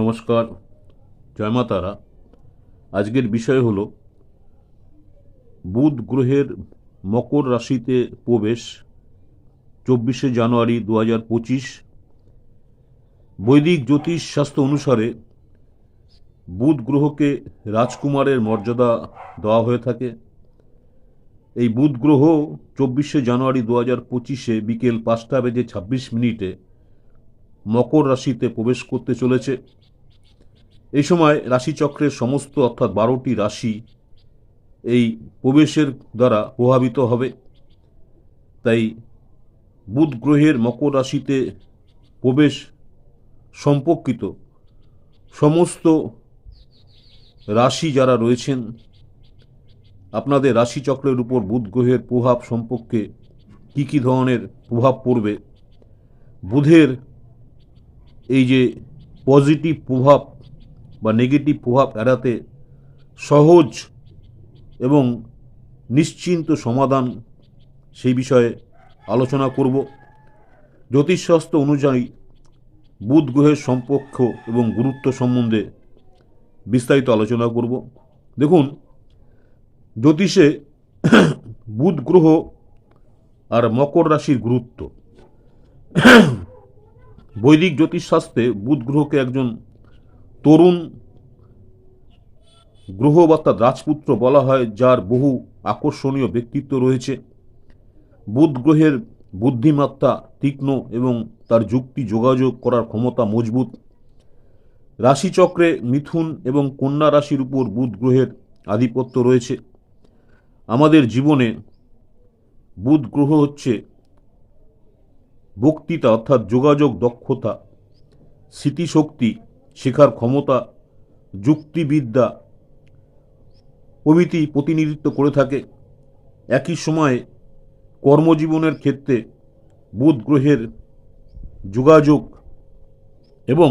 নমস্কার, জয় মা তারা। আজকের বিষয় হল, বুধ গ্রহের মকর রাশিতে প্রবেশ, চব্বিশে জানুয়ারি দু হাজার পঁচিশ। বৈদিক জ্যোতিষ শাস্ত্র অনুসারে বুধ গ্রহকে রাজকুমারের মর্যাদা দেওয়া হয়ে থাকে। এই বুধ গ্রহ চব্বিশে জানুয়ারি দু হাজার পঁচিশে বিকেল পাঁচটা বেজে ছাব্বিশ মিনিটে মকর রাশিতে প্রবেশ করতে চলেছে। এই সময় রাশিচক্রের সমস্ত অর্থাৎ বারোটি রাশি এই প্রবেশের দ্বারা প্রভাবিত হবে। তাই বুধ গ্রহের মকর রাশিতে প্রবেশ সম্পর্কিত সমস্ত রাশি যারা রয়েছেন, আপনাদের রাশিচক্রের উপর বুধ গ্রহের প্রভাব সম্পর্কে কী কী ধরনের প্রভাব পড়বে? বুধের এই যে পজিটিভ প্রভাব বা নেগেটিভ প্রভাব এড়াতে সহজ এবং নিশ্চিন্ত সমাধান সেই বিষয়ে আলোচনা করব। জ্যোতিষশাস্ত্র অনুযায়ী বুধ গ্রহের সম্পর্ক এবং গুরুত্ব সম্বন্ধে বিস্তারিত আলোচনা করব। দেখুন, জ্যোতিষে বুধ গ্রহ আর মকর রাশির গুরুত্ব। বৈদিক জ্যোতিষশাস্ত্রে বুধ গ্রহকে একজন তরুণ গ্রহ অর্থাৎ রাজপুত্র বলা হয়, যার বহু আকর্ষণীয় ব্যক্তিত্ব রয়েছে। বুধ গ্রহের বুদ্ধিমত্তা, তীক্ষ্ণ এবং তার যুক্তি যোগাযোগ করার ক্ষমতা মজবুত। রাশিচক্রে মিথুন এবং কন্যা রাশির উপর বুধ গ্রহের আধিপত্য রয়েছে। আমাদের জীবনে বুধ গ্রহ হচ্ছে বক্তৃতা অর্থাৎ যোগাযোগ দক্ষতা, স্মৃতিশক্তি শেখার ক্ষমতা, যুক্তিবিদ্যা প্রভৃতি প্রতিনিধিত্ব করে থাকে। একই সময়ে কর্মজীবনের ক্ষেত্রে বুধ গ্রহের যোগাযোগ এবং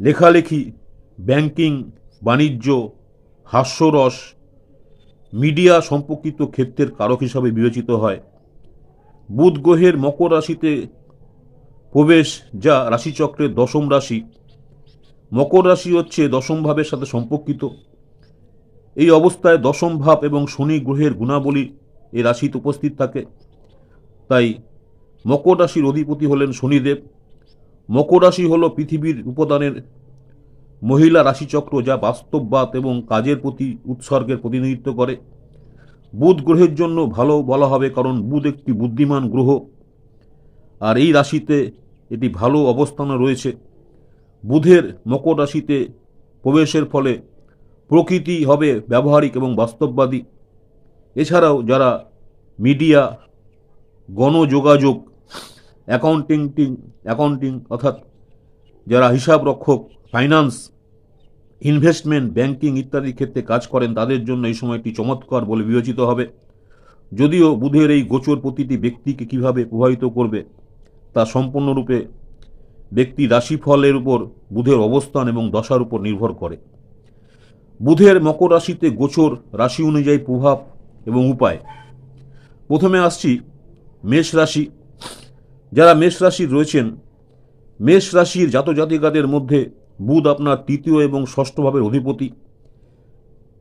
লেখালেখি, ব্যাংকিং, বাণিজ্য, হাস্যরস, মিডিয়া সম্পর্কিত ক্ষেত্রের কারক হিসাবে বিবেচিত হয়। বুধ গ্রহের মকর রাশিতে প্রবেশ যা রাশিচক্রের দশম রাশি। মকর রাশি হচ্ছে দশম ভাবের সাথে সম্পর্কিত। এই অবস্থায় দশম ভাব এবং শনি গ্রহের গুণাবলী এই রাশিতে উপস্থিত থাকে। তাই মকর রাশির অধিপতি হলেন শনিদেব। মকর রাশি হল পৃথিবীর উপাদানের মহিলা রাশিচক্র যা বাস্তববাদ এবং কাজের প্রতি উৎসর্গের প্রতিনিধিত্ব করে। বুধ গ্রহের জন্য ভালো বলা হবে কারণ বুধ একটি বুদ্ধিমান গ্রহ। আর এই রাশিতে এটি ভালো অবস্থানে রয়েছে। বুধের মকর রাশিতে প্রবেশের ফলে প্রকৃতি হবে ব্যবহারিক এবং বাস্তববাদী। এছাড়াও যারা মিডিয়া, গণযোগাযোগ অ্যাকাউন্টিং অ্যাকাউন্টিং অর্থাৎ যারা হিসাব রক্ষক ফাইন্যান্স, ইনভেস্টমেন্ট, ব্যাংকিং ইত্যাদি ক্ষেত্রে কাজ করেন, তাদের জন্য এই সময়টি চমৎকার বলে বিবেচিত হবে। যদিও বুধের এই গোচর প্রতিটি ব্যক্তিকে কীভাবে প্রভাবিত করবে তা সম্পূর্ণরূপে ব্যক্তি রাশিফলের উপর বুধের অবস্থান এবং দশার উপর নির্ভর করে। বুধের মকর রাশিতে গোচর রাশি অনুযায়ী প্রভাব এবং উপায়। প্রথমে আসছি মেষ রাশি। যারা মেষ রাশির রয়েছেন, মেষ রাশির জাতজাতিকাদের মধ্যে বুধ আপনার তৃতীয় এবং ষষ্ঠ ভাবের অধিপতি।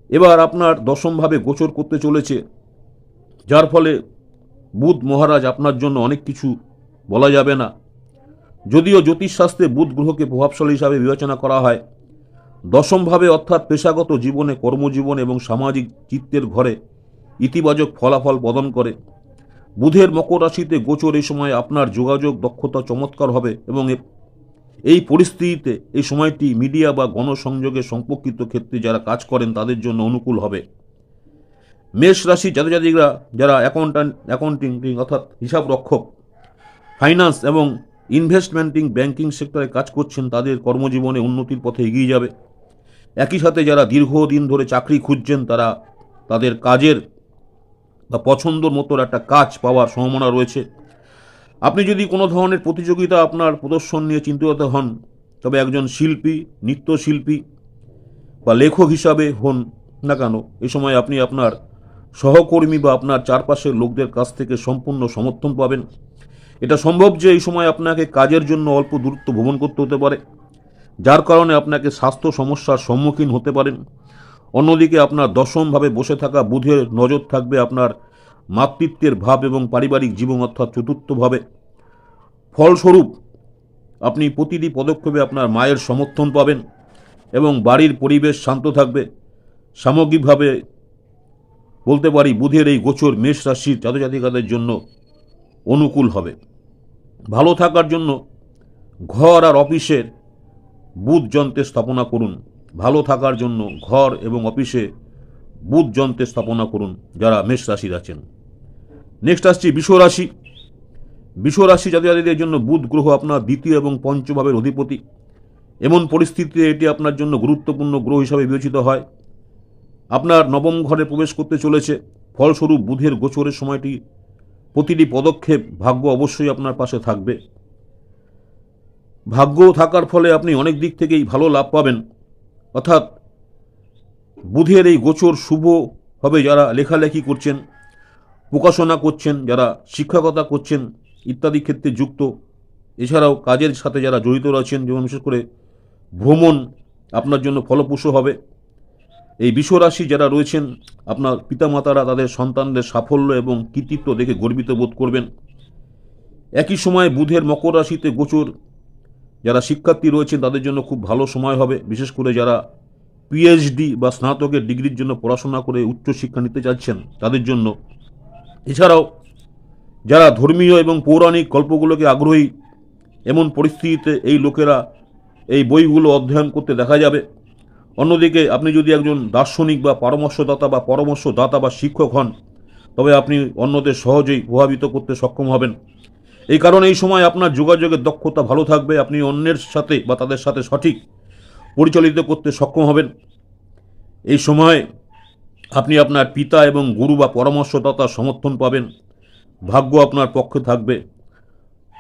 এবার আপনার দশমভাবে গোচর করতে চলেছে, যার ফলে বুধ মহারাজ আপনার জন্য অনেক কিছু বলা যাবে না। যদিও জ্যোতিষশাস্ত্রে বুধ গ্রহকে প্রভাবশালী হিসাবে বিবেচনা করা হয়, দশমভাবে অর্থাৎ পেশাগত জীবনে কর্মজীবন এবং সামাজিক চিত্তের ঘরে ইতিবাচক ফলাফল প্রদান করে। বুধের মকর রাশিতে গোচর এই সময় আপনার যোগাযোগ দক্ষতা চমৎকার হবে এবং এই পরিস্থিতিতে এই সময়টি মিডিয়া বা গণসংযোগে সম্পর্কিত ক্ষেত্রে যারা কাজ করেন তাদের জন্য অনুকূল হবে। মেষ রাশি জাতিজাতিকরা যারা অ্যাকাউন্টান্ট অ্যাকাউন্টিং অর্থাৎ হিসাব রক্ষক ফাইন্যান্স এবং ইনভেস্টমেন্টিং ব্যাংকিং সেক্টরে কাজ করছেন, তাদের কর্মজীবনে উন্নতির পথে এগিয়ে যাবে। একই সাথে যারা দীর্ঘদিন ধরে চাকরি খুঁজছেন, তারা তাদের কাজের বা পছন্দর মতো একটা কাজ পাওয়ার সম্ভাবনা রয়েছে। আপনি যদি কোনো ধরনের প্রতিযোগিতা আপনার প্রদর্শন নিয়ে চিন্তিত হন, তবে একজন শিল্পী, নৃত্যশিল্পী বা লেখক হিসাবে হন না কেন, এ সময় আপনি আপনার সহকর্মী বা আপনার চারপাশের লোকদের কাছ থেকে সম্পূর্ণ সমর্থন পাবেন। এটা সম্ভব যে এই সময় আপনাকে কাজের জন্য অল্প দূরত্ব ভ্রমণ করতে হতে পারে, যার কারণে আপনাকে স্বাস্থ্য সমস্যার সম্মুখীন হতে পারেন। অন্যদিকে আপনার দশমভাবে বসে থাকা বুধের নজর থাকবে আপনার মাতৃত্বের ভাব এবং পারিবারিক জীবন অর্থাৎ চতুর্থভাবে। ফলস্বরূপ, আপনি প্রতিটি পদক্ষেপে আপনার মায়ের সমর্থন পাবেন এবং বাড়ির পরিবেশ শান্ত থাকবে। সামগ্রিকভাবে বলতে পারি, বুধের এই গোচর মেষ রাশির জাতজাতিকাদের জন্য অনুকূল হবে। ভালো থাকার জন্য ঘর আর অফিসের বুধ যন্ত্রে স্থাপনা করুন। ভালো থাকার জন্য ঘর এবং অফিসে বুধ যন্ত্রে স্থাপনা করুন, যারা মেষ রাশির আছেন। নেক্সট আসছি বিশ্বরাশি বিশ্বরাশি রাশি জাতিদের জন্য বুধ গ্রহ আপনার দ্বিতীয় এবং পঞ্চভাবের অধিপতি। এমন পরিস্থিতিতে এটি আপনার জন্য গুরুত্বপূর্ণ গ্রহ হিসাবে বিবেচিত হয়। আপনার নবম ঘরে প্রবেশ করতে চলেছে। ফলস্বরূপ বুধের গোচরের সময়টি প্রতিটি পদক্ষেপ ভাগ্য অবশ্যই আপনার পাশে থাকবে। ভাগ্য থাকার ফলে আপনি অনেক দিক থেকেই ভালো লাভ পাবেন। অর্থাৎ বুধের এই গোচর শুভ হবে যারা লেখালেখি করছেন, প্রকাশনা করছেন, যারা শিক্ষকতা করছেন ইত্যাদি ক্ষেত্রে যুক্ত। এছাড়াও কাজের সাথে যারা জড়িত রয়েছেন, যেমন বিশেষ করে ভ্রমণ আপনার জন্য ফলপ্রসূ হবে। এই বিশ্বরাশি যারা রয়েছেন, আপনার পিতামাতারা তাদের সন্তানদের সাফল্য এবং কৃতিত্ব দেখে গর্বিত বোধ করবেন। একই সময়ে বুধের মকর রাশিতে গোচর, যারা শিক্ষার্থী রয়েছেন, তাদের জন্য খুব ভালো সময় হবে। বিশেষ করে যারা পিএইচডি বা স্নাতকের ডিগ্রির জন্য পড়াশোনা করে উচ্চশিক্ষা নিতে চাচ্ছেন, তাদের জন্য। এছাড়াও যারা ধর্মীয় এবং পৌরাণিক গল্পগুলোকে আগ্রহী, এমন পরিস্থিতিতে এই লোকেরা এই বইগুলো অধ্যয়ন করতে দেখা যাবে। অন্যদিকে আপনি যদি একজন দার্শনিক বা পরামর্শদাতা বা পরামর্শদাতা বা শিক্ষক হন, তবে আপনি অন্যদের সহজেই প্রভাবিত করতে সক্ষম হবেন। এই কারণে এই সময় আপনার যোগাযোগের দক্ষতা ভালো থাকবে, আপনি অন্যের সাথে বা তাদের সাথে সঠিক পরিচালিত করতে সক্ষম হবেন। এই সময় আপনি আপনার পিতা এবং গুরু বা পরামর্শদাতার সমর্থন পাবেন। ভাগ্য আপনার পক্ষে থাকবে।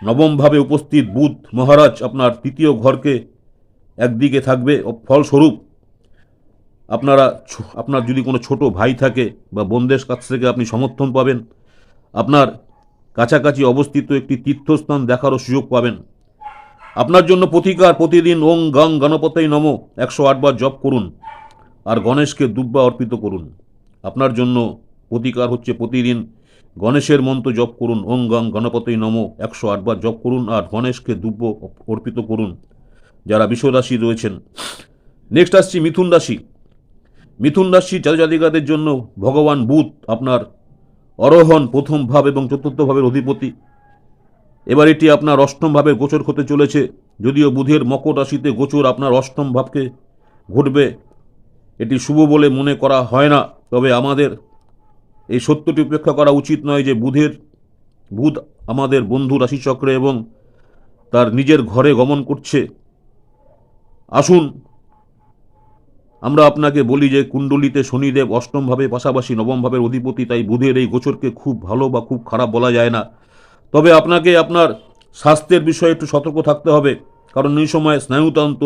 নবমভাবে উপস্থিত বুধ মহারাজ আপনার তৃতীয় ঘরকে একদিকে থাকবে। ফলস্বরূপ আপনারা আপনার যদি কোনো ছোট ভাই থাকে বা বোনদের কাছ থেকে আপনি সমর্থন পাবেন, আপনার কাছাকাছি অবস্থিত একটি তীর্থস্থান দেখারও সুযোগ পাবেন। আপনার জন্য প্রতিকার প্রতিদিন ওং গং গণপতই নম একশো আটবার জপ করুন আর গণেশকে দুব্বা অর্পিত করুন। আপনার জন্য প্রতিকার হচ্ছে প্রতিদিন গণেশের মন্ত্র জপ করুন, ওং গং গণপতই নম একশো আটবার জপ করুন আর গণেশকে দুব্য অর্পিত করুন। যারা বিশ্বরাশি রয়েছেন। নেক্সট আসছি মিথুন রাশি। মিথুন রাশি জাতিকাদের জন্য ভগবান বুধ আপনার অরোহণ প্রথম ভাব এবং চতুর্থ ভাবের অধিপতি। এবার এটি আপনার অষ্টম ভাবে গোচর হতে চলেছে, যদিও বুধের মকর রাশিতে গোচর আপনার অষ্টম ভাবকে ঘটবে। এটি শুভ বলে মনে করা হয় না, তবে আমাদের এই সত্যটি উপেক্ষা করা উচিত নয় যে বুধের, বুধ আমাদের বন্ধু রাশিচক্রে এবং তার নিজের ঘরে গমন করছে। আসুন আমরা আপনাকে বলি যে কুণ্ডলিতে শনিদেব অষ্টমভাবে, পাশাপাশি নবমভাবের অধিপতি, তাই বুধের এই গোচরকে খুব ভালো বা খুব খারাপ বলা যায় না। তবে আপনাকে আপনার স্বাস্থ্যের বিষয়ে একটু সতর্ক থাকতে হবে, কারণ এই সময় স্নায়ুতন্ত্র,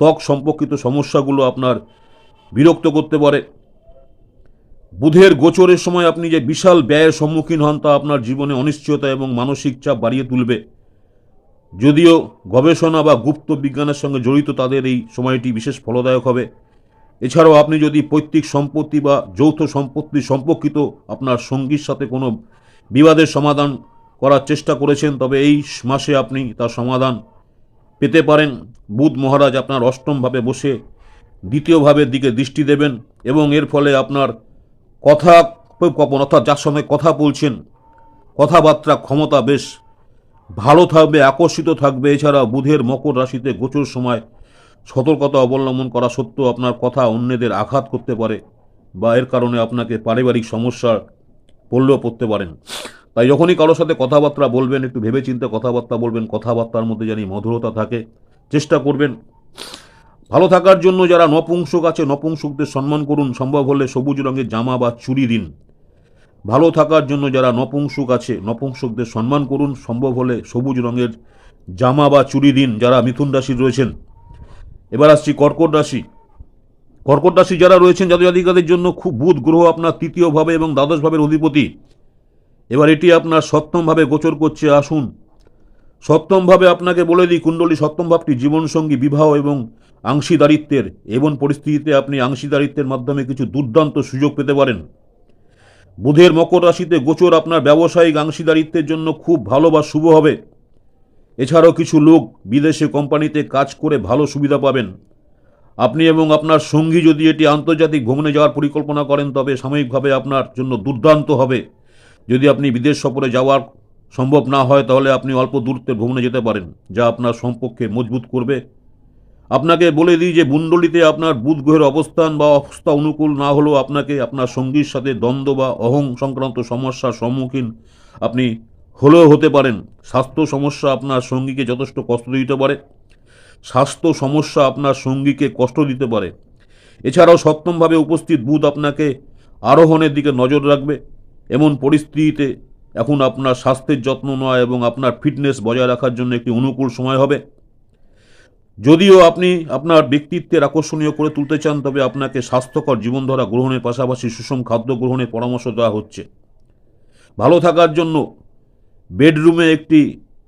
ত্বক সম্পর্কিত সমস্যাগুলো আপনার বিরক্ত করতে পারে। বুধের গোচরের সময় আপনি যে বিশাল ব্যয়ের সম্মুখীন হন, তা আপনার জীবনে অনিশ্চয়তা এবং মানসিক চাপ বাড়িয়ে তুলবে। যদিও গবেষণা বা গুপ্ত বিজ্ঞানের সঙ্গে জড়িত, তাদের এই সময়টি বিশেষ ফলদায়ক হবে। এছাড়াও আপনি যদি পৈতৃক সম্পত্তি বা যৌথ সম্পত্তি সম্পর্কিত আপনার সঙ্গীর সাথে কোনো বিবাদের সমাধান করার চেষ্টা করেছেন, তবে এই মাসে আপনি তার সমাধান পেতে পারেন। বুধ মহারাজ আপনার অষ্টমভাবে বসে দ্বিতীয় ভাবের দিকে দৃষ্টি দেবেন এবং এর ফলে আপনার কথা কপন অর্থাৎ যার সঙ্গে কথা বলছেন, কথাবার্তা ক্ষমতা বেশ ভালো থাকবে, আকর্ষিত থাকবে। এছাড়া বুধের মকর রাশিতে গোচর সময় সতর্কতা অবলম্বন করা সত্ত্বেও আপনার কথা অন্যদের আঘাত করতে পারে বা এর কারণে আপনাকে পারিবারিক সমস্যার পড়লেও পড়তে পারেন তাই যখনই কারোর সাথে কথাবার্তা বলবেন, একটু ভেবেচিন্তে কথাবার্তা বলবেন, কথাবার্তার মধ্যে জানি মধুরতা থাকে, চেষ্টা করবেন। ভালো থাকার জন্য যারা নপুংসক আছে, নপুংসকদের সম্মান করুন। সম্ভব হলে সবুজ রঙের জামা বা চুরি দিন। ভালো থাকার জন্য যারা নপুংসক আছে, নপুংসকদের সম্মান করুন। সম্ভব হলে সবুজ রঙের জামা বা চুরি দিন। যারা মিথুন রাশি রয়েছেন এবার আসছি কর্কট রাশি। কর্কট রাশি যারা রয়েছেন জাতিকাদের জন্য খুব বুধ গ্রহ আপনার তৃতীয় ভাবে এবং দ্বাদশ ভাবের অধিপতি। এবার এটি আপনার সপ্তমভাবে গোচর করছে, আসুন। সপ্তমভাবে আপনাকে বলে দিই, কুণ্ডলী সপ্তম ভাবটি জীবনসঙ্গী, বিবাহ এবং আংশীদারিত্বের, এমন পরিস্থিতিতে আপনি আংশীদারিত্বের মাধ্যমে কিছু দুর্দান্ত সুযোগ পেতে পারেন। বুধের মকর রাশিতে গোচর আপনার ব্যবসায়িক আংশীদারিত্বের জন্য খুব ভালো বা শুভ হবে। এছাড়াও কিছু লোক বিদেশে কোম্পানিতে কাজ করে ভালো সুবিধা পাবেন। আপনি এবং আপনার সঙ্গী যদি এটি আন্তর্জাতিক ভ্রমণে যাওয়ার পরিকল্পনা করেন, তবে সাময়িকভাবে আপনার জন্য দুর্দান্ত হবে। যদি আপনি বিদেশ সফরে যাওয়ার সম্ভব না হয়, তাহলে আপনি অল্প দূরত্বের ভ্রমণে যেতে পারেন, যা আপনার সম্পর্কে মজবুত করবে। আপনাকে বলে দিই যে বুণ্ডলিতে আপনার বুধ গ্রহের অবস্থান বা অবস্থা অনুকূল না হলেও আপনাকে আপনার সঙ্গীর সাথে দ্বন্দ্ব বা অহং সংক্রান্ত সমস্যার সম্মুখীন আপনি হলেও হতে পারেন, স্বাস্থ্য সমস্যা আপনার সঙ্গীকে যথেষ্ট কষ্ট দিতে পারে, স্বাস্থ্য সমস্যা আপনার সঙ্গীকে কষ্ট দিতে পারে। এছাড়াও সপ্তমভাবে উপস্থিত বুধ আপনাকে আরোহণের দিকে নজর রাখবে। এমন পরিস্থিতিতে এখন আপনার স্বাস্থ্যের যত্ন নেওয়া এবং আপনার ফিটনেস বজায় রাখার জন্য একটি অনুকূল সময় হবে। যদিও আপনি আপনার ব্যক্তিত্বের আকর্ষণীয় করে তুলতে চান, তবে আপনাকে স্বাস্থ্যকর জীবনধারা গ্রহণের পাশাপাশি সুষম খাদ্য গ্রহণের পরামর্শ দেওয়া হচ্ছে। ভালো থাকার জন্য বেডরুমে একটি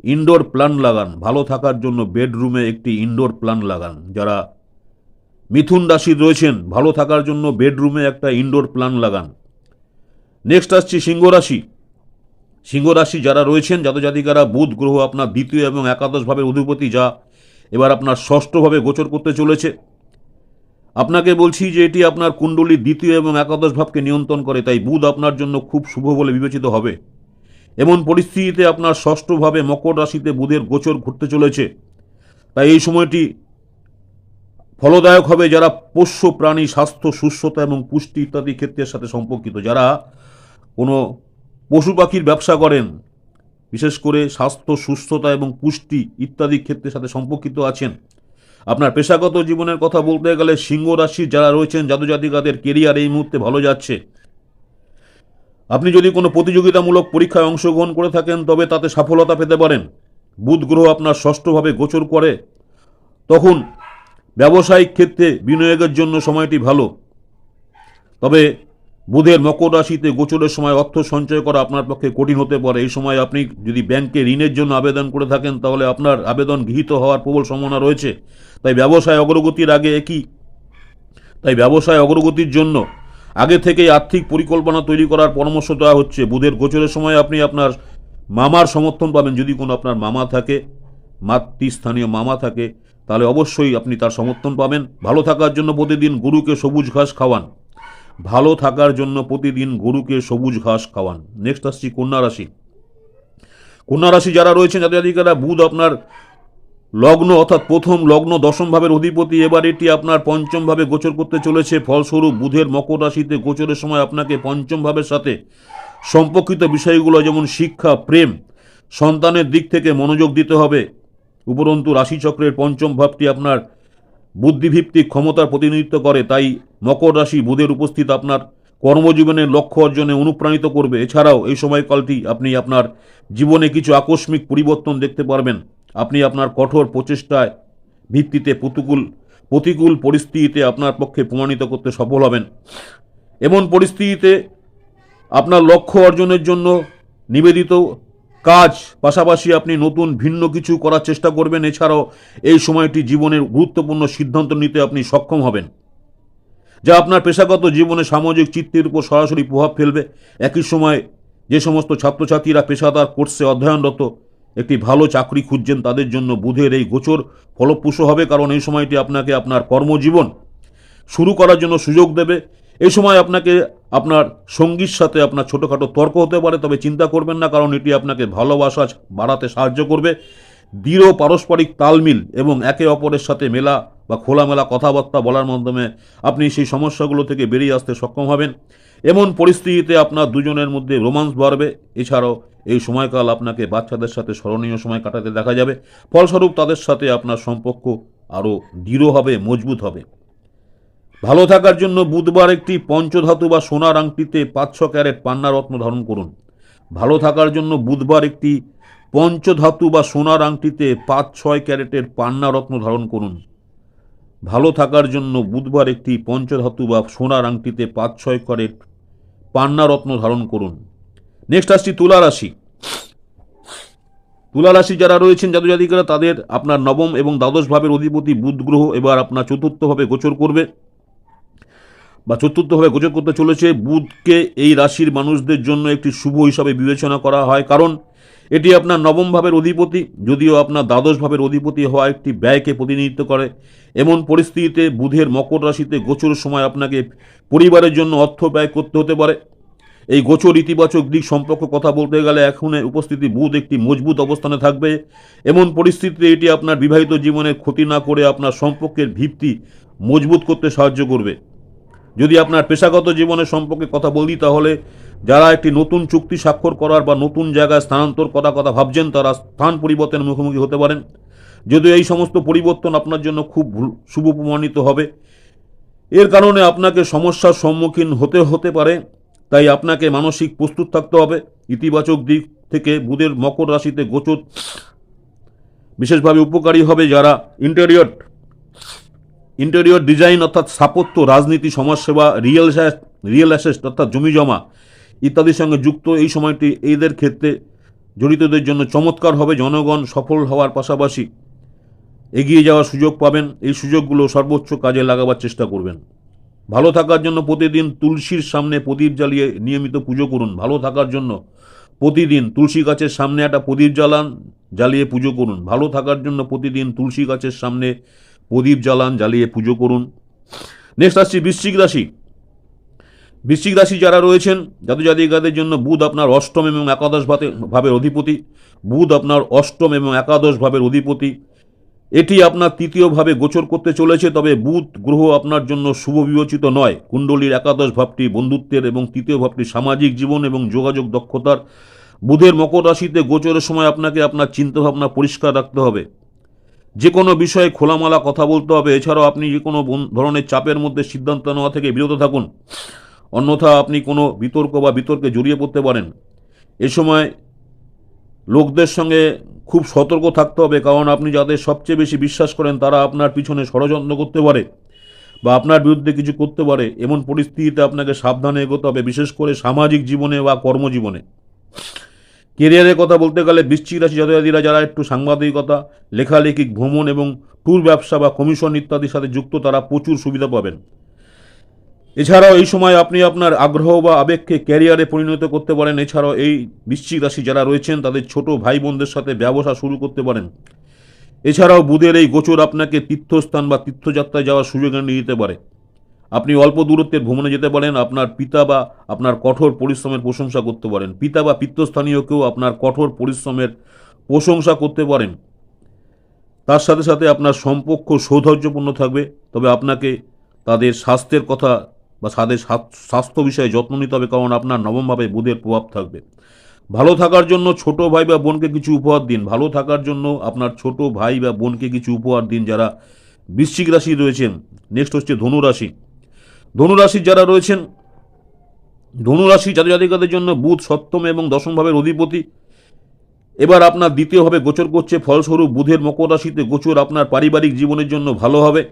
ইনডোর প্ল্যান লাগান। ভালো থাকার জন্য বেডরুমে একটি ইনডোর প্ল্যান লাগান। যারা মিথুন রাশি রয়েছেন, ভালো থাকার জন্য বেডরুমে একটা ইনডোর প্ল্যান লাগান। নেক্সট আসছি সিংহ রাশি সিংহ রাশি যারা রয়েছেন জাত জাতিকারা বুধ গ্রহ আপনার দ্বিতীয় এবং একাদশভাবে অধিপতি, যা এবার আপনার ষষ্ঠভাবে গোচর করতে চলেছে। আপনাকে বলছি যে এটি আপনার কুণ্ডলীর দ্বিতীয় এবং একাদশ ভাবকে নিয়ন্ত্রণ করে, তাই বুধ আপনার জন্য খুব শুভ বলে বিবেচিত হবে। এমন পরিস্থিতিতে আপনার ষষ্ঠভাবে মকর রাশিতে বুধের গোচর ঘটতে চলেছে। তাই এই সময়টি ফলদায়ক হবে যারা পোষ্য প্রাণী স্বাস্থ্য, সুস্থতা এবং পুষ্টি ইত্যাদি ক্ষেত্রের সাথে সম্পর্কিত। যারা কোনো পশু পাখির ব্যবসা করেন, বিশেষ করে স্বাস্থ্য, সুস্থতা এবং পুষ্টি ইত্যাদি ক্ষেত্রের সাথে সম্পর্কিত আছেন, আপনার পেশাগত জীবনের কথা বলতে গেলে সিংহ রাশির যারা রয়েছেন জাতিকাদের কেরিয়ার এই মুহূর্তে ভালো যাচ্ছে। আপনি যদি কোনো প্রতিযোগিতামূলক পরীক্ষায় অংশগ্রহণ করে থাকেন, তবে তাতে সফলতা পেতে পারেন। বুধ গ্রহ আপনার ষষ্ঠভাবে গোচর করে। তখন ব্যবসায়িক ক্ষেত্রে বিনিয়োগের জন্য সময়টি ভালো। তবে বুধের মকর রাশিতে গোচরের সময় অর্থ সঞ্চয় করা আপনার পক্ষে কঠিন হতে পারে। এই সময় আপনি যদি ব্যাংকে ঋণের জন্য আবেদন করে থাকেন, তাহলে আপনার আবেদন গৃহীত হওয়ার প্রবল সম্ভাবনা রয়েছে। তাই ব্যবসায় অগ্রগতির আগে একই। তাই ব্যবসায় অগ্রগতির জন্য আগে থেকেই আর্থিক পরিকল্পনা তৈরি করার পরামর্শ দেওয়া হচ্ছে। বুধের গোচরের সময় আপনি আপনার মামার সমর্থন পাবেন। যদি কোনো আপনার মামা থাকে, মাতৃস্থানীয় মামা থাকে, তাহলে অবশ্যই আপনি তার সমর্থন পাবেন। ভালো থাকার জন্য প্রতিদিন গরুকে সবুজ ঘাস খাওয়ান। ভালো থাকার জন্য প্রতিদিন গরুকে সবুজ ঘাস খাওয়ান। নেক্সট আসছি কন্যা রাশি। কন্যা রাশি যারা রয়েছেন জাতিকারা বুধ আপনার লগ্ন অর্থাৎ প্রথম লগ্ন দশম ভাবের অধিপতি এবার এটি আপনার পঞ্চম ভাবে গোচর করতে চলেছে। ফলস্বরূপ বুধের মকর রাশিতে গোচরের সময় আপনাকে পঞ্চম ভাবের সাথে সম্পর্কিত বিষয়গুলো যেমন শিক্ষা, প্রেম, সন্তানের দিক থেকে মনোযোগ দিতে হবে। উপরন্তু রাশিচক্রের পঞ্চম ভাবটি আপনার বুদ্ধিভিত্তিক ক্ষমতার প্রতিনিধিত্ব করে, তাই মকর রাশি বুধের উপস্থিত আপনার কর্মজীবনের লক্ষ্য অর্জনে অনুপ্রাণিত করবে। এছাড়াও এই সময়কালটি আপনি আপনার জীবনে কিছু আকস্মিক পরিবর্তন দেখতে পারবেন। আপনি আপনার কঠোর প্রচেষ্টায় ভিত্তিতে প্রতিকূল প্রতিকূল পরিস্থিতিতে আপনার পক্ষে প্রমাণিত করতে সফল হবেন। এমন পরিস্থিতিতে আপনার লক্ষ্য অর্জনের জন্য নিবেদিত কাজ পাশাপাশি আপনি নতুন ভিন্ন কিছু করার চেষ্টা করবেন। এছাড়াও এই সময়টি জীবনের গুরুত্বপূর্ণ সিদ্ধান্ত নিতে আপনি সক্ষম হবেন, যা আপনার পেশাগত জীবনে সামাজিক চিত্তের উপর সরাসরি প্রভাব ফেলবে। একই সময় যে সমস্ত ছাত্রছাত্রীরা পেশাদার কোর্সে অধ্যয়নরত একটি ভালো চাকরি খুঁজছেন তাদের জন্য বুধের এই গোচর ফলপ্রসূ হবে, কারণ এই সময়টি আপনাকে আপনার কর্মজীবন শুরু করার জন্য সুযোগ দেবে। এই সময় আপনাকে আপনার সঙ্গীর সাথে আপনার ছোটোখাটো তর্ক হতে পারে, তবে চিন্তা করবেন না, কারণ এটি আপনাকে ভালোবাসা বাড়াতে সাহায্য করবে। দৃঢ় পারস্পরিক তালমিল এবং একে অপরের সাথে মেলা বা খোলামেলা কথাবার্তা বলার মাধ্যমে আপনি সেই সমস্যাগুলো থেকে বেরিয়ে আসতে সক্ষম হবেন। এমন পরিস্থিতিতে আপনার দুজনের মধ্যে রোমান্স বাড়বে। এছাড়াও এই সময়কাল আপনাকে বাচ্চাদের সাথে স্মরণীয় সময় কাটাতে দেখা যাবে। ফলস্বরূপ তাদের সাথে আপনার সম্পর্ক আরও দৃঢ় হবে, মজবুত হবে। ভালো থাকার জন্য বুধবার একটি পঞ্চধাতু বা সোনার আংটিতে পাঁচ ছ ক্যারেট পান্না রত্ন ধারণ করুন। ভালো থাকার জন্য বুধবার একটি পঞ্চধাতু বা সোনার আংটিতে পাঁচ ছয় ক্যারেটের পান্না রত্ন ধারণ করুন। ভালো থাকার জন্য বুধবার একটি পঞ্চধাতু বা সোনার আংটিতে পাঁচ ছয় করে পান্না রত্ন ধারণ করুন। নেক্সট আসছি তুলা রাশি। তুলা রাশি যারা রয়েছেন জাতক জাতিকারা তাদের আপনার নবম এবং দ্বাদশ ভাবের অধিপতি বুধ গ্রহ এবার আপনার চতুর্থভাবে গোচর করবে বা চতুর্থভাবে গোচর করতে চলেছে। বুধকে এই রাশির মানুষদের জন্য একটি শুভ হিসাবে বিবেচনা করা হয়। কারণ এটি আপনার নবম ভাবের অধিপতি, যদিও আপনার দ্বাদশ ভাবের অধিপতি হওয়া একটি ব্যয়কে প্রতিনিধিত্ব করে। এমন পরিস্থিতিতে বুধের মকর রাশিতে গোচরের সময় আপনাকে পরিবারের জন্য অর্থ ব্যয় করতে হতে পারে। এই গোচর ইতিবাচক দিক সম্পর্কে কথা বলতে গেলে এখন উপস্থিতি বুধ একটি মজবুত অবস্থানে থাকবে। এমন পরিস্থিতিতে এটি আপনার বিবাহিত জীবনে ক্ষতি না করে আপনার সম্পর্কের ভিত্তি মজবুত করতে সাহায্য করবে। যদি আপনার পেশাগত জীবনের সম্পর্কে কথা বলি তাহলে যারা একটি নতুন চুক্তি স্বাক্ষর করার বা নতুন জায়গায় স্থানান্তর করার কথা ভাবছেন, তারা স্থান পরিবর্তনের মুখোমুখি হতে পারেন। যদিও এই সমস্ত পরিবর্তন আপনার জন্য খুব শুভ প্রমাণিত হবে। এর কারণে আপনাকে সমস্যার সম্মুখীন হতে হতে পারে, তাই আপনাকে মানসিক প্রস্তুত থাকতে হবে। ইতিবাচক দিক থেকে বুধের মকর রাশিতে গোচর বিশেষভাবে উপকারী হবে যারা ইন্টেরিয়র ইন্টেরিয়র ডিজাইন অর্থাৎ স্থাপত্য, রাজনীতি, সমাজসেবা, রিয়েল রিয়েল অ্যাসেস্ট অর্থাৎ জমি জমা ইত্যাদির সঙ্গে যুক্ত এই সময়টি এদের ক্ষেত্রে জড়িতদের জন্য চমৎকার হবে। জনগণ সফল হওয়ার পাশাপাশি এগিয়ে যাওয়ার সুযোগ পাবেন। এই সুযোগগুলো সর্বোচ্চ কাজে লাগাবার চেষ্টা করবেন। ভালো থাকার জন্য প্রতিদিন তুলসীর সামনে প্রদীপ জ্বালিয়ে নিয়মিত পুজো করুন। ভালো থাকার জন্য প্রতিদিন তুলসী গাছের সামনে একটা প্রদীপ জ্বালান, জ্বালিয়ে পুজো করুন। ভালো থাকার জন্য প্রতিদিন তুলসী গাছের সামনে প্রদীপ জ্বালান, জ্বালিয়ে পুজো করুন। নেক্সট আসছি বৃশ্চিক রাশি। বৃশ্চিক রাশি যারা রয়েছেন জাতক জাতিকাদের জন্য বুধ আপনার অষ্টম এবং একাদশ ভাবের অধিপতি। বুধ আপনার অষ্টম এবং একাদশ ভাবের অধিপতি। এটি আপনার তৃতীয়ভাবে গোচর করতে চলেছে, তবে বুধ গ্রহ আপনার জন্য শুভ বিবেচিত নয়। কুণ্ডলীর একাদশ ভাবটি বন্ধুত্বের এবং তৃতীয় ভাবটি সামাজিক জীবন এবং যোগাযোগ দক্ষতার। বুধের মকর রাশিতে গোচরের সময় আপনাকে আপনার চিন্তাভাবনা পরিষ্কার রাখতে হবে। যে কোনো বিষয়ে খোলামালা কথা বলতে হবে। এছাড়াও আপনি যে কোনো ধরনের চাপের মধ্যে সিদ্ধান্ত নেওয়া থেকে বিরত থাকুন। অন্যথা আপনি কোনো বিতর্ক বা বিতর্কে জড়িয়ে পড়তে পারেন। এ সময় লোকদের সঙ্গে খুব সতর্ক থাকতে হবে, কারণ আপনি যাদের সবচেয়ে বেশি বিশ্বাস করেন তারা আপনার পিছনে ষড়যন্ত্র করতে পারে বা আপনার বিরুদ্ধে কিছু করতে পারে। এমন পরিস্থিতিতে আপনাকে সাবধানে এগোতে হবে, বিশেষ করে সামাজিক জীবনে বা কর্মজীবনে। কেরিয়ারের কথা বলতে গেলে বৃশ্চিক রাশি জাতজাতিরা যারা একটু সাংবাদিকতা লেখালেখি ভ্রমণ এবং ট্যুর ব্যবসা বা কমিশন ইত্যাদির সাথে যুক্ত তারা প্রচুর সুবিধা পাবেন। এছাড়াও এই সময় আপনি আপনার আগ্রহ বা আবেগকে ক্যারিয়ারে পরিণত করতে পারেন। এছাড়াও এই বৃশ্চিক রাশি যারা রয়েছেন, তাদের ছোট ভাই বোনদের সাথে ব্যবসা শুরু করতে পারেন। এছাড়াও বুধের এই গোচর আপনাকে তীর্থস্থান বা তীর্থযাত্রায় যাওয়ার সুযোগ এনে দিতে পারে। আপনি অল্প দূরত্বের ভ্রমণে যেতে পারেন, আপনার পিতা বা আপনার কঠোর পরিশ্রমের প্রশংসা করতে পারেন। পিতা বা পিত্তস্থানীয়কেও আপনার কঠোর পরিশ্রমের প্রশংসা করতে পারেন। তার সাথে সাথে আপনার সম্পর্ক সৌধর্যপূর্ণ থাকবে, তবে আপনাকে তাদের স্বাস্থ্যের কথা বা তাদের স্বাস্থ্য বিষয়ে যত্ন নিতে হবে, কারণ আপনার নবমভাবে বুধের প্রভাব থাকবে। ভালো থাকার জন্য ছোট ভাই বা বোনকে কিছু উপহার দিন। ভালো থাকার জন্য আপনার ছোট ভাই বা বোনকে কিছু উপহার দিন যারা বৃশ্চিক রাশি রয়েছেন। নেক্সট হচ্ছে ধনু রাশি ধনু রাশির যারা রয়েছেন, ধনুরাশি জাতিকাদের জন্য বুধ সপ্তম এবং দশম ভাবের অধিপতি। এবার আপনার দ্বিতীয়ভাবে গোচর করছে, ফলস্বরূপ বুধের মকর রাশিতে গোচর আপনার পারিবারিক জীবনের জন্য ভালো হবে।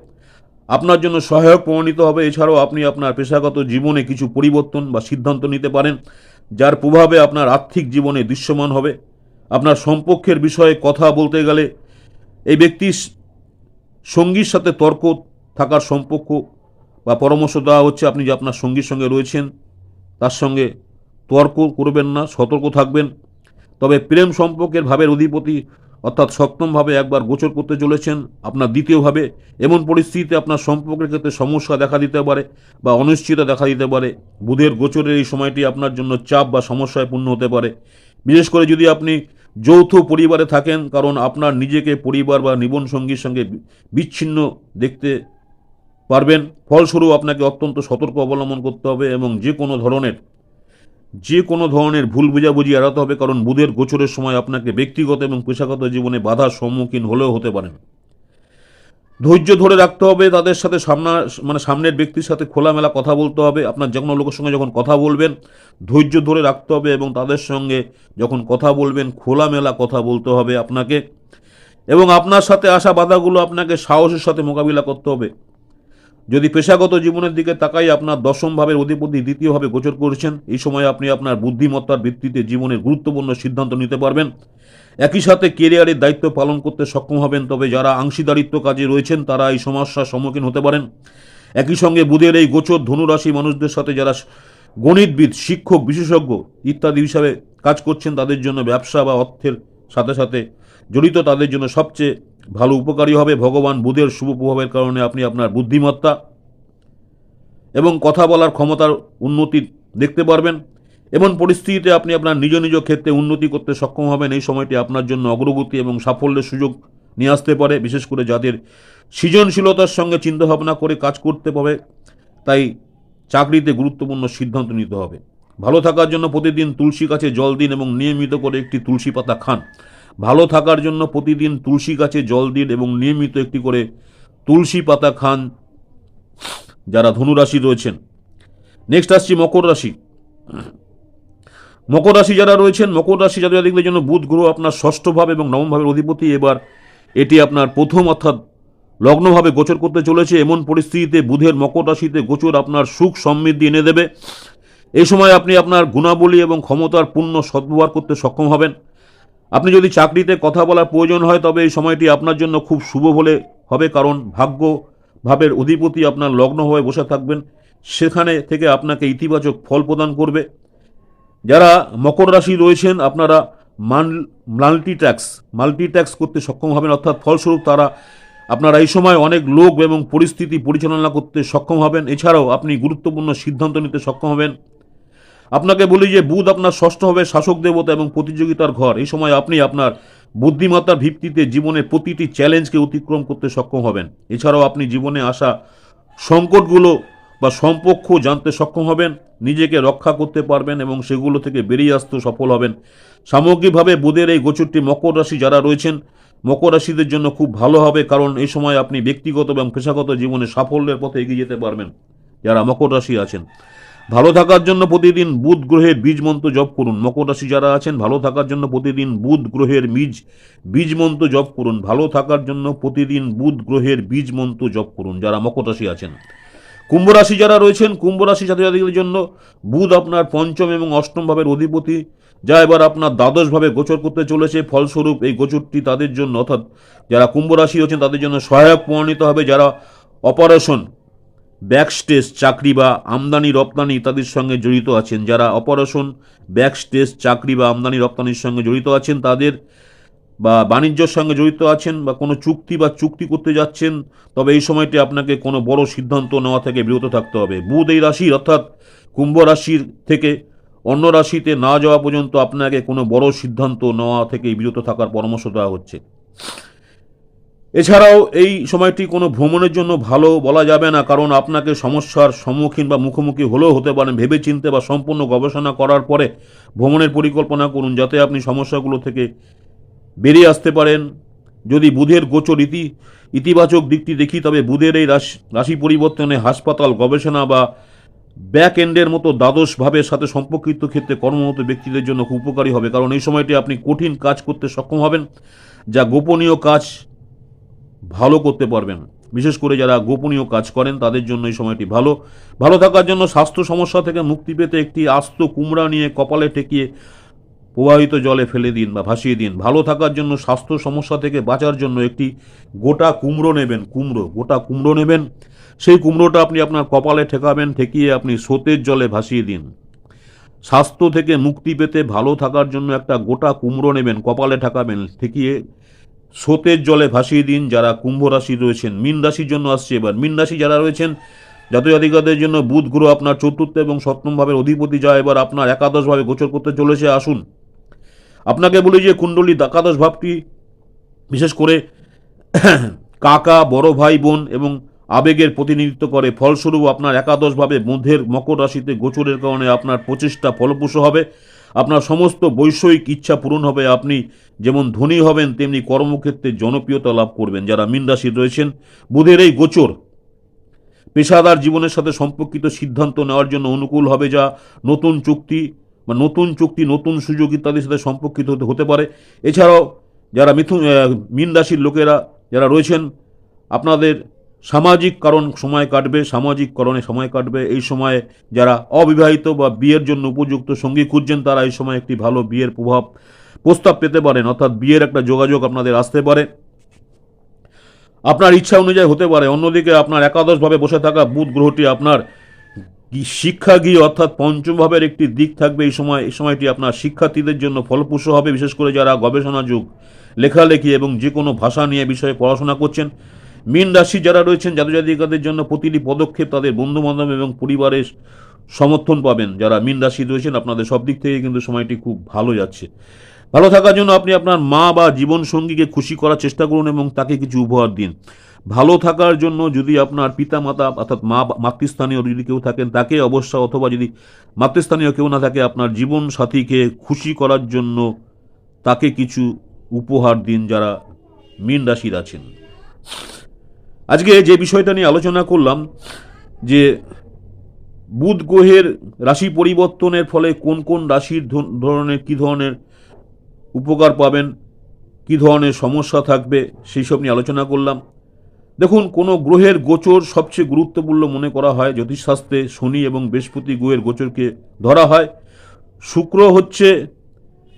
আপনার জন্য সহায়ক প্রমাণিত হবে। এছাড়াও আপনি আপনার পেশাগত জীবনে কিছু পরিবর্তন বা সিদ্ধান্ত নিতে পারেন, যার প্রভাবে আপনার আর্থিক জীবনে দৃশ্যমান হবে। আপনার সম্পর্কের বিষয়ে কথা বলতে গেলে এই ব্যক্তির সঙ্গীর সাথে তর্ক থাকার সম্পর্ক বা পরামর্শ দেওয়া হচ্ছে, আপনি যে আপনার সঙ্গীর সঙ্গে রয়েছেন, তার সঙ্গে তর্ক করবেন না, সতর্ক থাকবেন। তবে প্রেম সম্পর্কের ভাবের অধিপতি অর্থাৎ সপ্তমভাবে একবার গোচর করতে চলেছেন। আপনার দ্বিতীয়ভাবে এমন পরিস্থিতিতে আপনার সম্পর্কের ক্ষেত্রে সমস্যা দেখা দিতে পারে বা অনিশ্চয়তা দেখা দিতে পারে। বুধের গোচরের এই সময়টি আপনার জন্য চাপ বা সমস্যায় পূর্ণ হতে পারে। বিশেষ করে যদি আপনি যৌথ পরিবারে থাকেন, কারণ আপনার নিজেকে পরিবার বা নিবন সঙ্গীর সঙ্গে বিচ্ছিন্ন দেখতে পারবেন। ফলস্বরূপ আপনাকে অত্যন্ত সতর্ক অবলম্বন করতে হবে এবং যে কোনো ধরনের যে কোনো ধরনের ভুল বোঝাবুঝি এড়াতে হবে, কারণ বুধের গোচরের সময় আপনাকে ব্যক্তিগত এবং পেশাগত জীবনে বাধার সম্মুখীন হলেও হতে পারেন ধৈর্য ধরে রাখতে হবে, তাদের সাথে সামনা মানে সামনের ব্যক্তির সাথে খোলামেলা কথা বলতে হবে, আপনার যে কোনো লোকের সঙ্গে যখন কথা বলবেন, ধৈর্য ধরে রাখতে হবে এবং তাদের সঙ্গে যখন কথা বলবেন, খোলামেলা কথা বলতে হবে আপনাকে এবং আপনার সাথে আসা বাধাগুলো আপনাকে সাহসের সাথে মোকাবিলা করতে হবে। যদি পেশাগত জীবনের দিকে তাকাই আপনার দশম ভাবের অধিপতি দ্বিতীয়ভাবে গোচর করছেন, এই সময় আপনি আপনার বুদ্ধিমত্তার ভিত্তিতে জীবনের গুরুত্বপূর্ণ সিদ্ধান্ত নিতে পারবেন। একই সাথে কেরিয়ারের দায়িত্ব পালন করতে সক্ষম হবেন, তবে যারা আংশীদারিত্ব কাজে রয়েছেন, তারা এই সমস্যার সম্মুখীন হতে পারেন। একই সঙ্গে বুধের এই গোচর ধনুরাশি মানুষদের সাথে যারা গণিতবিদ, শিক্ষক, বিশেষজ্ঞ ইত্যাদি হিসাবে কাজ করছেন, তাদের জন্য ব্যবসা বা অর্থের সাথে সাথে জড়িত, তাদের জন্য সবচেয়ে ভালো উপকারী হবে, ভগবান বুধের শুভ প্রভাবের কারণে আপনি আপনার বুদ্ধিমত্তা এবং কথা বলার ক্ষমতার উন্নতি দেখতে পারবেন এমন পরিস্থিতিতে আপনি আপনার নিজ নিজ ক্ষেত্রে উন্নতি করতে সক্ষম হবেন। এই সময়টি আপনার জন্য অগ্রগতি এবং সাফল্যের সুযোগ নিয়ে আসতে পারে, বিশেষ করে যাদের সৃজনশীলতার সঙ্গে চিন্তাভাবনা করে কাজ করতে হবে, তাই চাকরিতে গুরুত্বপূর্ণ সিদ্ধান্ত নিতে হবে। ভালো থাকার জন্য প্রতিদিন তুলসী গাছে জল দিন এবং নিয়মিত করে একটি তুলসী পাতা খান। ভালো থাকার জন্য প্রতিদিন তুলসী গাছে জল দিন এবং নিয়মিত একটি করে তুলসী পাতা খান যারা ধনুরাশি রয়েছেন। নেক্সট আসছি মকর রাশি। মকর রাশি যারা রয়েছেন, মকর রাশি যাদের জাতকদের জন্য বুধ, গ্রহ আপনার ষষ্ঠ ভাব এবং নবম ভাবের অধিপতি। এবার এটি আপনার প্রথম অর্থাৎ লগ্নভাবে গোচর করতে চলেছে। এমন পরিস্থিতিতে বুধের মকর রাশিতে গোচর আপনার সুখ সমৃদ্ধি এনে দেবে। এই সময় আপনি আপনার গুণাবলী এবং ক্ষমতার পূর্ণ সদ্ব্যবহার করতে সক্ষম হবেন। আপনি যদি চাকরিতে কথা বলার প্রয়োজন হয়, তবে এই সময়টি আপনার জন্য খুব শুভ বলে হবে, কারণ ভাগ্য ভাবের অধিপতি আপনার লগ্ন হয়ে বসে থাকবেন। সেখানে থেকে আপনাকে ইতিবাচক ফল প্রদান করবে। যারা মকর রাশি রয়েছেন, আপনারা মান, মাল্টিট্যাক্স মাল্টিট্যাক্স করতে সক্ষম হবেন। অর্থাৎ ফলস্বরূপ তারা আপনারা এই সময় অনেক লোক এবং পরিস্থিতি পরিচালনা করতে সক্ষম হবেন। এছাড়াও আপনি গুরুত্বপূর্ণ সিদ্ধান্ত নিতে সক্ষম হবেন। আপনাকে বলি যে বুধ আপনার ষষ্ঠ হবে শাসক দেবতা এবং প্রতিযোগিতার ঘর। এই সময় আপনি আপনার বুদ্ধিমত্তার ভিত্তিতে জীবনে প্রতিটি চ্যালেঞ্জকে অতিক্রম করতে সক্ষম হবেন। এছাড়াও আপনি জীবনে আসা সংকটগুলো বা সম্পর্ক জানতে সক্ষম হবেন, নিজেকে রক্ষা করতে পারবেন এবং সেগুলো থেকে বেরিয়ে আসতে সফল হবেন। সামগ্রিকভাবে বুধের এই গোচরটি মকর রাশি যারা রয়েছেন, মকর রাশিদের জন্য খুব ভালো হবে কারণ এই সময় আপনি ব্যক্তিগত এবং পেশাগত জীবনে সাফল্যের পথে এগিয়ে যেতে পারবেন, যারা মকর রাশি আছেন। ভালো থাকার জন্য প্রতিদিন বুধ গ্রহের বীজ মন্ত্র জপ করুন। মকর রাশি যারা আছেন, ভালো থাকার জন্য প্রতিদিন বুধ গ্রহের বীজ বীজ মন্ত্র জপ করুন। ভালো থাকার জন্য প্রতিদিন বুধ গ্রহের বীজ মন্ত্র জপ করুন, যারা মকর রাশি আছেন। কুম্ভ রাশি যারা রয়েছেন কুম্ভ রাশি জাতীয় জাতিদের জন্য বুধ আপনার পঞ্চম এবং অষ্টম ভাবের অধিপতি, যা এবার আপনার দ্বাদশভাবে গোচর করতে চলেছে। ফলস্বরূপ এই গোচরটি তাদের জন্য অর্থাৎ যারা কুম্ভ রাশি হচ্ছেন তাদের জন্য সহায়ক প্রমাণিত হবে। যারা অপারেশন ব্যাকস্টেজ চাকরি বা আমদানি রপ্তানি ইত্যাদির সঙ্গে জড়িত আছেন। যারা অপারেশন, ব্যাকস্টেজ চাকরি বা আমদানি রপ্তানির সঙ্গে জড়িত আছেন, তাদের বা বাণিজ্যর সঙ্গে জড়িত আছেন বা কোনো চুক্তি বা চুক্তি করতে যাচ্ছেন, তবে এই সময়টি আপনাকে কোনো বড় সিদ্ধান্ত নেওয়া থেকে বিরত থাকতে হবে। বুধ এই রাশির, অর্থাৎ কুম্ভ রাশির থেকে অন্য রাশিতে না যাওয়া পর্যন্ত আপনাকে কোনো বড় সিদ্ধান্ত নেওয়া থেকে বিরত থাকার পরামর্শ দেওয়া হচ্ছে। এছাড়াও এই সময়টি কোনো ভ্রমণের জন্য ভালো বলা যাবে না, কারণ আপনাকে সমস্যার সম্মুখীন বা মুখোমুখি হলেও হতে পারেন। ভেবে চিনতে বা সম্পূর্ণ গবেষণা করার পরে ভ্রমণের পরিকল্পনা করুন, যাতে আপনি সমস্যাগুলো থেকে বেরিয়ে আসতে পারেন। যদি বুধের গোচর ইতি, ইতিবাচক দিকটি দেখি, তবে বুধের এই রাশি রাশি পরিবর্তনে হাসপাতাল, গবেষণা বা ব্যাক এন্ডের মতো দ্বাদশ ভাবের সাথে সম্পর্কিত ক্ষেত্রে কর্মরত ব্যক্তিদের জন্য খুব উপকারী হবে, কারণ এই সময়টি আপনি কঠিন কাজ করতে সক্ষম হবেন, যা গোপনীয় কাজ ভালো করতে পারবেন। বিশেষ করে যারা গোপনীয় কাজ করেন, তাদের জন্য এই সময়টি ভালো। ভালো থাকার জন্য স্বাস্থ্য সমস্যা থেকে মুক্তি পেতে একটি আস্ত কুমড়া নিয়ে কপালে ঠেকিয়ে প্রবাহিত জলে ফেলে দিন বা ভাসিয়ে দিন। ভালো থাকার জন্য স্বাস্থ্য সমস্যা থেকে বাঁচার জন্য একটি গোটা কুমড়ো নেবেন, কুমড়ো, গোটা কুমড়ো নেবেন। সেই কুমড়োটা আপনি আপনার কপালে ঠেকাবেন, ঠেকিয়ে আপনি স্রোতের জলে ভাসিয়ে দিন। স্বাস্থ্য থেকে মুক্তি পেতে ভালো থাকার জন্য একটা গোটা কুমড়ো নেবেন, কপালে ঠেকাবেন, ঠেকিয়ে স্রোতের জলে ভাসিয়ে দিন যারা কুম্ভ রাশি রয়েছেন। মীন রাশির জন্য আসছে এবার। মীন রাশি যারা রয়েছেন, জাতীয় অধিকারদের জন্য বুধ গ্রহ আপনার চতুর্থ এবং সপ্তম ভাবের অধিপতি যা এবার। আপনার একাদশভাবে গোচর করতে চলেছে, আসুন। আপনাকে বলি যে কুণ্ডলী একাদশ ভাবটি, বিশেষ করে কাকা, বড় ভাই, বোন এবং আবেগের প্রতিনিধিত্ব করে। ফলস্বরূপ আপনার একাদশভাবে মধ্যের মকর রাশিতে গোচরের কারণে আপনার প্রচেষ্টা ফলপ্রসূ হবে। আপনার সমস্ত বৈষয়িক ইচ্ছা পূরণ হবে। আপনি যেমন ধনী হবেন, তেমনি কর্মক্ষেত্রে জনপ্রিয়তা লাভ করবেন। যারা মীন রাশির রয়েছেন, বুধের এই গোচর পেশাদার জীবনের সাথে সম্পর্কিত সিদ্ধান্ত নেওয়ার জন্য অনুকূল হবে যা নতুন চুক্তি বা নতুন চুক্তি, নতুন সুযোগ ইত্যাদির সাথে সম্পর্কিত হতে পারে। এছাড়াও যারা মিথুন মীন রাশির লোকেরা যারা রয়েছেন, আপনাদের সামাজিক কারণ সময় কাটবে সামাজিক কারণে সময় কাটবে। এই সময়ে যারা অবিবাহিত বা বিয়ের জন্য উপযুক্ত সঙ্গী খুঁজছেন, তারা এই সময় একটি ভালো বিয়ের প্রভাব প্রস্তাব পেতে পারেন। অর্থাৎ বিয়ের একটা যোগাযোগ আপনাদের আসতে পারে। আপনার ইচ্ছা অনুযায়ী হতে পারে। অন্যদিকে আপনার একাদশভাবে বসে থাকা বুধ গ্রহটি আপনার শিক্ষা গিয়ে অর্থাৎ পঞ্চম ভাবের একটি দিক থাকবে। এই সময়, এই সময়টি আপনার শিক্ষার্থীদের জন্য ফলপ্রসূ হবে। বিশেষ করে যারা গবেষণা যুগ লেখালেখি এবং যে কোনো ভাষা নিয়ে বিষয়ে পড়াশোনা করছেন মীন রাশি যারা রয়েছেন, জাতজাতিকাদের জন্য প্রতিটি পদক্ষেপ তাদের বন্ধু বান্ধব এবং পরিবারের সমর্থন পাবেন। যারা মীন রাশি রয়েছেন, আপনাদের সব দিক থেকে কিন্তু সময়টি খুব ভালো যাচ্ছে। ভালো থাকার জন্য আপনি আপনার মা বা জীবন সঙ্গীকে খুশি করার চেষ্টা করুন এবং তাকে কিছু উপহার দিন। ভালো থাকার জন্য যদি আপনার পিতা মাতা অর্থাৎ মা মাতৃস্থানীয় যদি কেউ থাকেন, তাকে অবশ্য অথবা যদি মাতৃস্থানীয় কেউ না থাকে, আপনার জীবন সাথীকে খুশি করার জন্য তাকে কিছু উপহার দিন যারা মীন রাশির আছেন। আজকে যে বিষয়টা নিয়ে আলোচনা করলাম, যে বুধ গ্রহের রাশি পরিবর্তনের ফলে কোন কোন রাশির ধরনের, কী ধরনের উপকার পাবেন, কী ধরনের সমস্যা থাকবে, সেই সব নিয়ে আলোচনা করলাম। দেখুন, কোনো গ্রহের গোচর সবচেয়ে গুরুত্বপূর্ণ মনে করা হয়, জ্যোতিষশাস্ত্রে শনি এবং বৃহস্পতি গ্রহের গোচরকে ধরা হয়। শুক্র হচ্ছে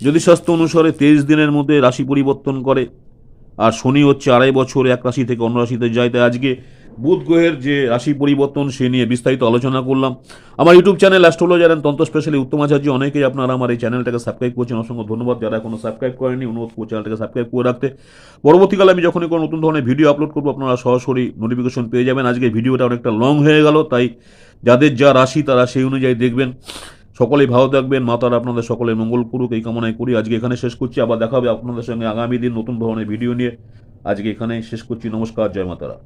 জ্যোতিষশাস্ত্র অনুসারে তেইশ দিনের মধ্যে রাশি পরিবর্তন করে। আর শনি হচ্ছে আড়াই বছর, এক রাশি থেকে অন্য রাশিতে যায় তাই আজকে বুধ গ্রহের যে রাশি পরিবর্তন, সে নিয়ে বিস্তারিত আলোচনা করলাম। আমার YouTube channel astrologer and Tantra specially Uttam Acharya, অনেকেই আপনারা আমার এই চ্যানেলটাকে সাবস্ক্রাইব করছেন। অসংখ্য ধন্যবাদ। যারা এখনও সাবস্ক্রাইব করেনি অনুরোধ করছি চ্যানেলটাকে সাবস্ক্রাইব করে রাখতে। পরবর্তীকালে আমি যখনই কোনো নতুন ধরনের ভিডিও আপলোড করব, আপনারা সরাসরি নোটিফিকেশন পেয়ে যাবেন। আজকে ভিডিওটা অনেকটা লং হয়ে গেল, তাই যাদের যা রাশি, তারা সেই অনুযায়ী দেখবেন। সকলেই ভালো থাকবেন। মাতার আপনাদের সকলে মঙ্গল করুক, এই কামনায় করি। আজকে এখানে শেষ করছি। আবার দেখা হবে আপনাদের সঙ্গে আগামী দিন নতুন ধরনের ভিডিও নিয়ে। আজকে এখানে শেষ করছি। নমস্কার। জয় মাতারা